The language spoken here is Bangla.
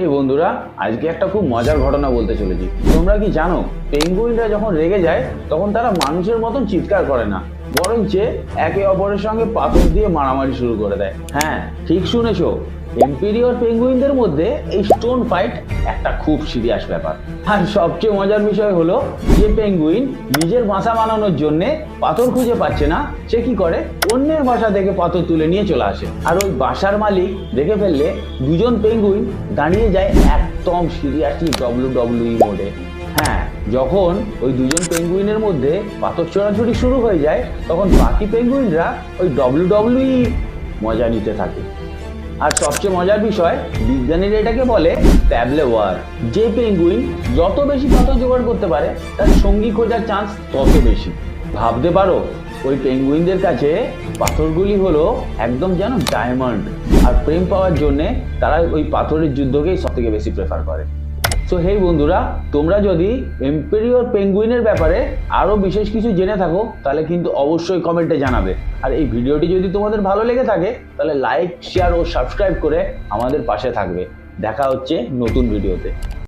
এই বন্ধুরা আজকে একটা খুব মজার ঘটনা বলতে চলেছি। তোমরা কি জানো পেঙ্গুইনরা যখন রেগে যায়, তখন তারা মানুষের মতন চিৎকার করে না। বরঞ্চ একে অপরের সঙ্গে পাথর দিয়ে মারামারি শুরু করে দেয়। হ্যাঁ ঠিক শুনেছো এম্পিরিয়র পেঙ্গুইনদের মধ্যে এই স্টোন ফাইট একটা খুব সিরিয়াস ব্যাপার। আর সবচেয়ে মজার বিষয় হলো যে পেঙ্গুইন নিজের বাসা বানানোর জন্য পাথর খুঁজে পাচ্ছে না, সে কি করে? অন্যের বাসা থেকে পাথর তুলে নিয়ে চলে আসে। আর ওই বাসার মালিক দেখে ফেললে দুজন পেঙ্গুইন দাঁড়িয়ে যায় একদম সিরিয়াসলি ডব্লিউ ডব্লিউ মোডে হ্যাঁ যখন ওই দুজন পেঙ্গুইনের মধ্যে পাথর ছোড়াছুড়ি শুরু হয়ে যায়, তখন বাকি পেঙ্গুইনরা ওই ডব্লিউ ডব্লিউ মজা নিতে থাকে। আর সবচেয়ে মজার বিষয়, বিজ্ঞানীরা এটাকে বলে ট্যাবলে ওয়ার যে পেঙ্গুইন যত বেশি পাথর জোগাড় করতে পারে, তার সঙ্গী খোঁজার চান্স তত বেশি। ভাবতে পারো, ওই পেঙ্গুইনদের কাছে পাথরগুলি হলো একদম যেন ডায়মন্ড আর প্রেম পাওয়ার জন্যে তারা ওই পাথরের যুদ্ধকেই সব থেকে বেশি প্রেফার করে। সো হেই বন্ধুরা, তোমরা যদি এম্পেরিয়র পেঙ্গুইনের ব্যাপারে আরও বিশেষ কিছু জেনে থাকো, তাহলে কিন্তু অবশ্যই কমেন্টে জানাবে। আর এই ভিডিওটি যদি তোমাদের ভালো লেগে থাকে, তাহলে লাইক শেয়ার ও সাবস্ক্রাইব করে আমাদের পাশে থাকবে। দেখা হচ্ছে নতুন ভিডিওতে